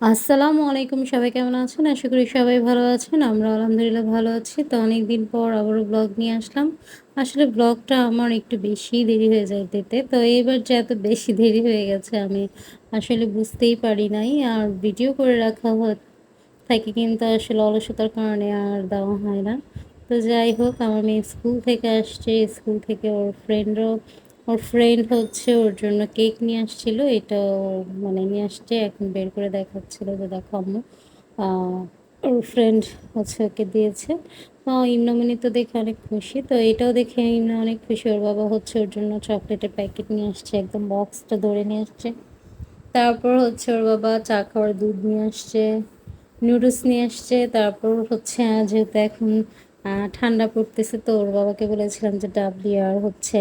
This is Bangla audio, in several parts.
আসসালামু আলাইকুম, সবাই কেমন আছেন? আশা করি সবাই ভালো আছেন আমরা আলহামদুলিল্লাহ ভালো আছি। তো অনেক দিন পর আবারও ব্লগ নিয়ে আসলাম। আসলে ব্লগটা আমার একটু বেশি দেরি হয়ে যায় দিতে। তো এইবার যে এত বেশি দেরি হয়ে গেছে, আমি আসলে বুঝতেই পারি নাই। আর ভিডিও করে রাখা থাকে কিন্তু আসলে অলসতার কারণে আর দেওয়া হয় না। তো যাই হোক, আমার মেয়ে স্কুল থেকে আসছে। স্কুল থেকে ওর ফ্রেন্ডও ওর ফ্রেন্ড হচ্ছে ওর জন্য কেক নিয়ে আসছিল এটাও মানে নিয়ে আসছে, এখন বের করে দেখাচ্ছিল যে দেখো আম্মু ওর ফ্রেন্ড হচ্ছে ওকে দিয়েছে। তো ইমনামণি তো দেখে অনেক খুশি, তো এটাও দেখে ইমনা অনেক খুশি, ওর বাবা হচ্ছে ওর জন্য চকলেটের প্যাকেট নিয়ে আসছে, একদম বক্সটা ধরে নিয়ে আসছে। তারপর হচ্ছে ওর বাবা চা খাওয়ার দুধ নিয়ে আসছে নুডলস নিয়ে আসছে, তারপর হচ্ছে যেহেতু এখন ঠান্ডা পড়তেছে, তো ওর বাবাকে বলেছিলাম যে ডাবলি আর হচ্ছে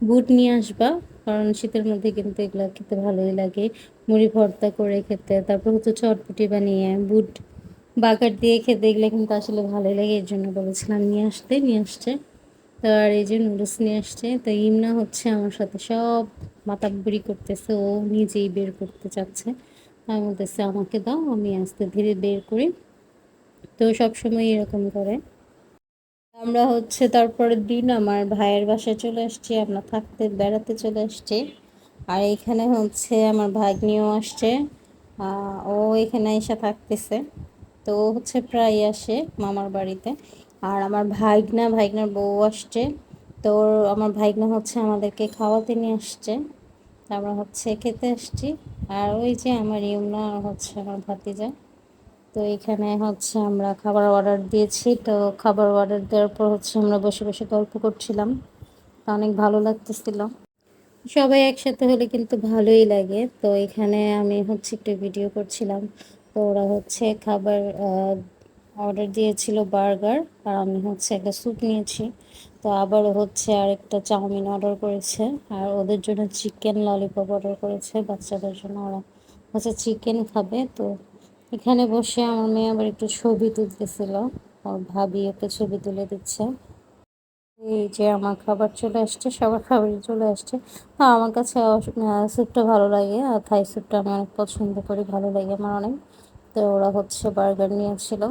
বুট নিয়ে আসবা, কারণ শীতের মধ্যে কিন্তু এগুলো খেতে ভালোই লাগে। মুড়ি ভর্তা করে খেতে, তারপর হচ্ছে চটপটি বানিয়ে, বুট বাগার দিয়ে খেতে এগুলো কিন্তু আসলে ভালোই লাগে এর জন্য বলেছিলাম নিয়ে আসতে, নিয়ে আসছে। তো আর এই যে নুডলস নিয়ে আসছে, তো ইমনা হচ্ছে আমার সাথে সব মাতাবুড়ি করতেছে, ও নিজেই বের করতে চাচ্ছে। আমি বলতেছে, আমাকে দাও, আমি আস্তে ধীরে বের করি। তো সবসময় এরকম করে। আমরা হচ্ছে তারপরের দিন আমার ভাইয়ের বাসায় চলে আসছি, আমরা থাকতে, বেড়াতে চলে আসছি। আর এখানে হচ্ছে আমার ভাগ্নিও আসছে ও এখানে এসে থাকতেছে। তো ও হচ্ছে প্রায় আসে মামার বাড়িতে। আর আমার ভাইগনা ভাইগনার বউ আসছে। তো আমার ভাইগনা হচ্ছে আমাদেরকে খাওয়াতে নিয়ে আসছে। আমরা হচ্ছে খেতে আসছি। আর ওই যে আমার ইউনা হচ্ছে আমার ভাতিজা। তো এখানে হচ্ছে আমরা খাবার অর্ডার দিয়েছি। তো খাবার অর্ডার দেওয়ার পর হচ্ছে আমরা বসে বসে গল্প করছিলাম। অনেক ভালো লাগতেছিল। সবাই একসাথে হলে কিন্তু ভালোই লাগে। তো এখানে আমি হচ্ছে একটু ভিডিও করছিলাম। তো ওরা হচ্ছে খাবার অর্ডার দিয়েছিল বার্গার আর আমি হচ্ছে একটা স্যুপ নিয়েছি। তো আবার হচ্ছে আরেকটা চাউমিন অর্ডার করেছে। আর ওদের জন্য চিকেন ললিপপ অর্ডার করেছে বাচ্চাদের জন্য। ওরা হচ্ছে চিকেন খাবে। তো এখানে বসে আমার মেয়ে আবার একটু ছবি তুলতেছিল। ওর ভাবি ওকে ছবি তুলে দিচ্ছে। এই যে আমার খাবার চলে আসছে, সবার খাবারই চলে আসছে। আমার কাছে স্যুপটা ভালো লাগে, আর থাই স্যুপটা আমি অনেক পছন্দ করি, ভালো লাগে আমার অনেক। তো ওরা হচ্ছে বার্গার নিয়েছিল।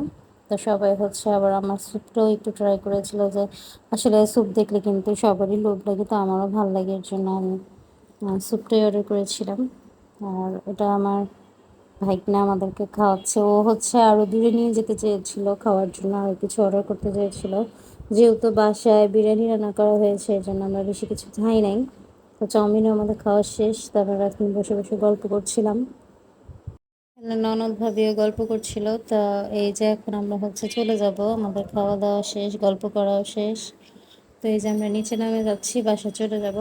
তো সবাই হচ্ছে আবার আমার স্যুপটাও একটু ট্রাই করেছিল যে, আসলে স্যুপ দেখলে কিন্তু সবারই লোভ লাগে, তো আমারও ভালো লাগে এর জন্য আমি স্যুপটাই অর্ডার করেছিলাম। আর এটা আমার ভাইকনা আমাদেরকে খাওয়াচ্ছে। ও হচ্ছে আরও দূরে নিয়ে যেতে চেয়েছিল খাওয়ার জন্য আরও কিছু অর্ডার করতে চেয়েছিল। যেহেতু বাসায় বিরিয়ানি রান্না করা হয়েছে, এই জন্য আমরা বেশি কিছু খাই নাই। তো চাউমিনও আমাদের খাওয়া শেষ। তারপর এখন বসে বসে গল্প করছিলাম। ননদ ভাবিও গল্প করছিল। তা এই যে এখন আমরা হচ্ছে চলে যাব। আমাদের খাওয়া দাওয়া শেষ, গল্প করাও শেষ। তো এই যে আমরা নিচে নামে যাচ্ছি বাসা চলে যাব।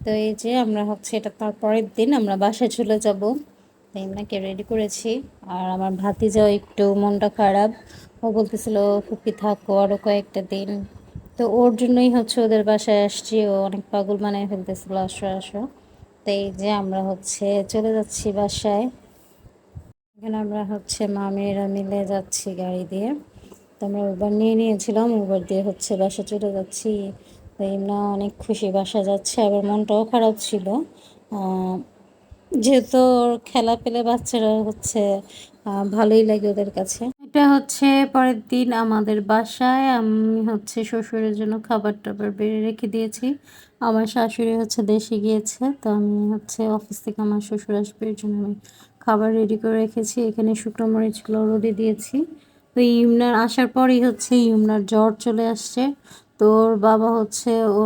তো এই যে আমরা হচ্ছে এটা তারপরের দিন আমরা বাসায় চলে যাব। ইমনাকে রেডি করেছি। আর আমার ভাতিজাও একটু মনটা খারাপ। ও বলতেছিল ফুপি থাকো আরও কয়েকটা দিন। তো ওর জন্যই হচ্ছে ওদের বাসায় আসছি। ও অনেক পাগল বানায় ফেলতেছিল, আসো আসো। তো এই যে আমরা হচ্ছে চলে যাচ্ছি বাসায়। এখানে আমরা হচ্ছে মামিরা মিলে যাচ্ছি গাড়ি দিয়ে। তো আমরা উবার নিয়ে নিয়েছিলাম। উবার দিয়ে হচ্ছে বাসা চলে যাচ্ছি। তো ইমনা অনেক খুশি বাসা যাচ্ছে। আবার মনটাও খারাপ ছিল। যেহেতু খেলা পেলে বাচ্চারা হচ্ছে ভালোই লাগে ওদের কাছে। এটা হচ্ছে পরের দিন আমাদের বাসায়। আমি হচ্ছে শ্বশুরের জন্য খাবার টাবার বেড়ে রেখে দিয়েছি। আমার শাশুড়ি হচ্ছে দেশে গিয়েছে, তো আমি হচ্ছে অফিস থেকে আমার শ্বশুর আসবে, এর জন্য আমি খাবার রেডি করে রেখেছি। এখানে শুকনো মরিচগুলো রোদে দিয়েছি। তো ইমনার আসার পরই হচ্ছে ইমনার জ্বর চলে আসছে। তো ওর বাবা হচ্ছে ও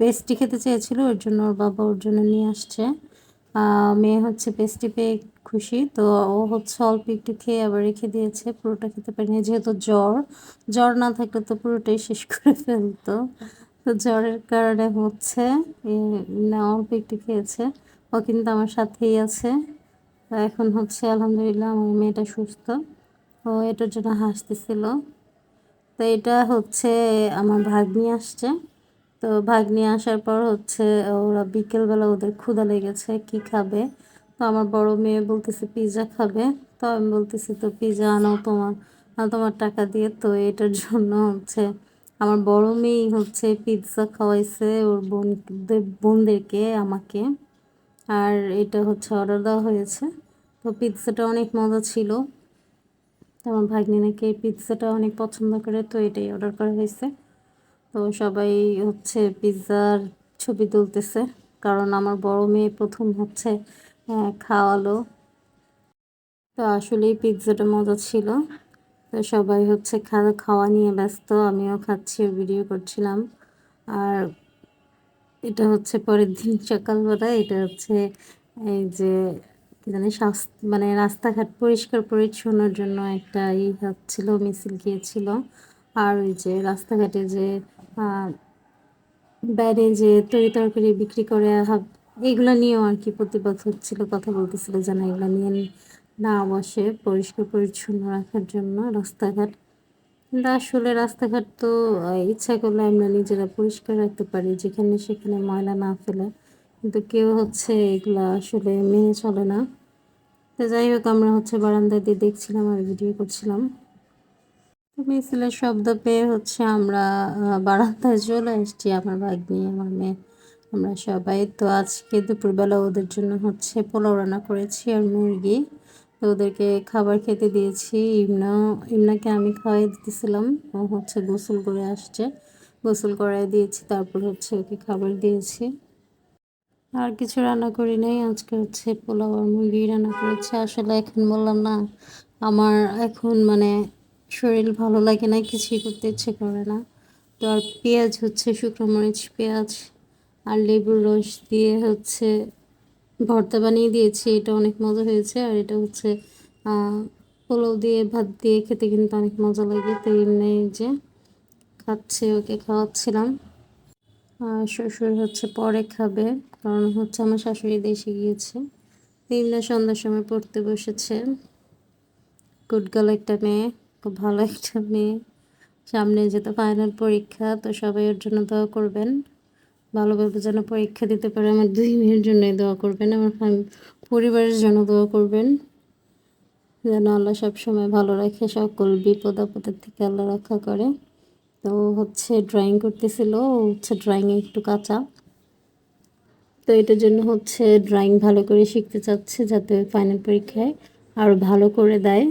পেস্টি খেতে চেয়েছিল ওর জন্য ওর বাবা ওর জন্য নিয়ে আসছে। মেয়ে হচ্ছে পেস্টি পেয়ে খুশি। তো ও হচ্ছে অল্প একটু খেয়ে আবার রেখে দিয়েছে। পুরোটা খেতে পারিনি, যেহেতু জ্বর। জ্বর না থাকলে তো পুরোটাই শেষ করে ফেলতো। তো জ্বরের কারণে হচ্ছে না, অল্প একটু খেয়েছে। ও কিন্তু আমার সাথেই আছে। এখন হচ্ছে আলহামদুলিল্লাহ আমার মেয়েটা সুস্থ। ও এটার জন্য হাসতেছিল। তো এটা হচ্ছে আমার ভাগ্নি আসছে। তো ভাগ্নি আসার পর হচ্ছে, ওরা বিকেলবেলা ওদের ক্ষুধা লেগেছে, কি খাবে? তো আমার বড় মেয়ে বলতেছে পিৎজা খাবে? তো আমি বলতেছি, তো পিৎজা আনো তোমার তোমার টাকা দিয়ে। তো এটার জন্য হচ্ছে, আমার বড় মেয়েই হচ্ছে পিৎজা খাওয়াইছে ওর বোনদের বোনদেরকে, আমাকে। আর এটা হচ্ছে অর্ডার দেওয়া হয়েছে। তো তো পিৎজাটা অনেক মজা ছিল। তো আমার ভাগ্নি নাকি এই পিৎজাটা অনেক পছন্দ করে, তো এটাই অর্ডার করা হয়েছে। তো সবাই হচ্ছে পিৎজার ছবি তুলতেছে। কারণ আমার বড় মেয়ে প্রথম হচ্ছে খাওয়ালো। তো আসলেই পিৎজাটা মজা ছিল। তো সবাই হচ্ছে খাওয়া খাওয়া নিয়ে ব্যস্ত, আমিও খাচ্ছি ভিডিও করছিলাম। আর এটা হচ্ছে পরের দিন সকালবেলা এটা হচ্ছে এই যে জানি স্বাস্থ্য মানে রাস্তাঘাট পরিষ্কার পরিচ্ছন্নর জন্য একটা ই হচ্ছিল, মিছিল গিয়েছিল। আর ওই যে রাস্তাঘাটে যে বাইরে যে তরি তরকারি বিক্রি করে হাব- এইগুলা নিয়েও আর কি প্রতিবাদ হচ্ছিল কথা বলতেছিল যেন এগুলো নিয়ে না বসে পরিষ্কার পরিচ্ছন্ন রাখার জন্য রাস্তাঘাট। কিন্তু আসলে রাস্তাঘাট তো ইচ্ছা করলে আমরা নিজেরা পরিষ্কার রাখতে পারি, যেখানে সেখানে ময়লা না ফেলে। কিন্তু কেউ হচ্ছে এগুলো আসলে মেনে চলে না। তো যাই হোক, আমরা হচ্ছে বারান্দা দিয়ে দেখছিলাম আর ভিডিও করছিলাম। মিছিলের শব্দ পেয়ে হচ্ছে আমরা বারান্দায় চলে এসেছি আমার ভাগ্নি, আমার মেয়ে। আমরা সবাই তো আজকে দুপুরবেলা ওদের জন্য হচ্ছে পোলাও রান্না করেছি আর মুরগি। তো ওদেরকে খাবার খেতে দিয়েছি। ইমনা, ইমনাকে আমি খাওয়াই দিতেছিলাম। ও হচ্ছে গোসল করে আসছে। গোসল করাই দিয়েছি, তারপর হচ্ছে ওকে খাবার দিয়েছি। আর কিছু রান্না করি নাই, আজকে হচ্ছে পোলাও আর মুরগি রান্না করেছি। আসলে এখন বললাম না, আমার এখন মানে শরীর ভালো লাগে না, কিছুই করতে ইচ্ছে করে না। তো আর পেঁয়াজ হচ্ছে, শুকনো মরিচ, পেঁয়াজ আর লেবুর রস দিয়ে হচ্ছে ভর্তা বানিয়ে দিয়েছি। এটা অনেক মজা হয়েছে আর এটা হচ্ছে পোলাও দিয়ে, ভাত দিয়ে খেতে কিন্তু অনেক মজা লাগে। তো এমনি যে খাচ্ছে, ওকে খাওয়াচ্ছিলাম। আর শ্বশুর হচ্ছে পরে খাবে, কারণ হচ্ছে আমার শাশুড়ি দেশে গিয়েছে। তিনটা সন্ধ্যার সময় পড়তে বসেছে। গুডগাল একটা মেয়ে। খুব ভালো একটা মেয়ে। সামনে যেতে ফাইনাল পরীক্ষা, তো সবাই ওর জন্য দোয়া করবেন। ভালোভাবে যেন পরীক্ষা দিতে পারে। আমার দুই মেয়ের জন্যই দোয়া করবেন। আমার পরিবারের জন্য দোয়া করবেন। যেন আল্লাহ সবসময় ভালো রাখে, সকল বিপদ আপদের থেকে আল্লাহ রক্ষা করে। তো হচ্ছে ড্রয়িং করতেছিল হচ্ছে ড্রয়িংয়ে একটু কাঁচা। তো এটার জন্য হচ্ছে ড্রয়িং ভালো করে শিখতে চাচ্ছে, যাতে ফাইনাল পরীক্ষায় আরও ভালো করে দেয়।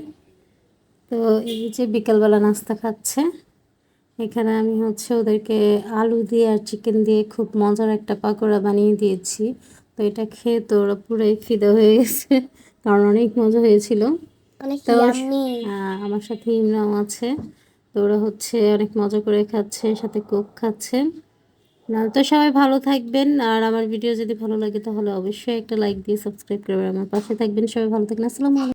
তো এই যে বিকালবেলা নাস্তা খাচ্ছে এখানে আমি হচ্ছে ওদেরকে আলু দিয়ে আর চিকেন দিয়ে খুব মজার একটা পাকোড়া বানিয়ে দিয়েছি। তো এটা খেয়ে তো ওরা পুরাই ফিদা হয়ে গেছে কারণ অনেক মজা হয়েছিল। তো আমার সাথে ইমরাও আছে তো ওরা হচ্ছে অনেক মজা করে খাচ্ছে সাথে কোক খাচ্ছে। তো সবাই ভালো থাকবেন আর আমার ভিডিও যদি ভালো লাগে তাহলে অবশ্যই একটা লাইক দিয়ে সাবস্ক্রাইব করবেন আমার পাশে থাকবেন। সবাই ভালো থাকবেন আসসালামু আলাইকুম।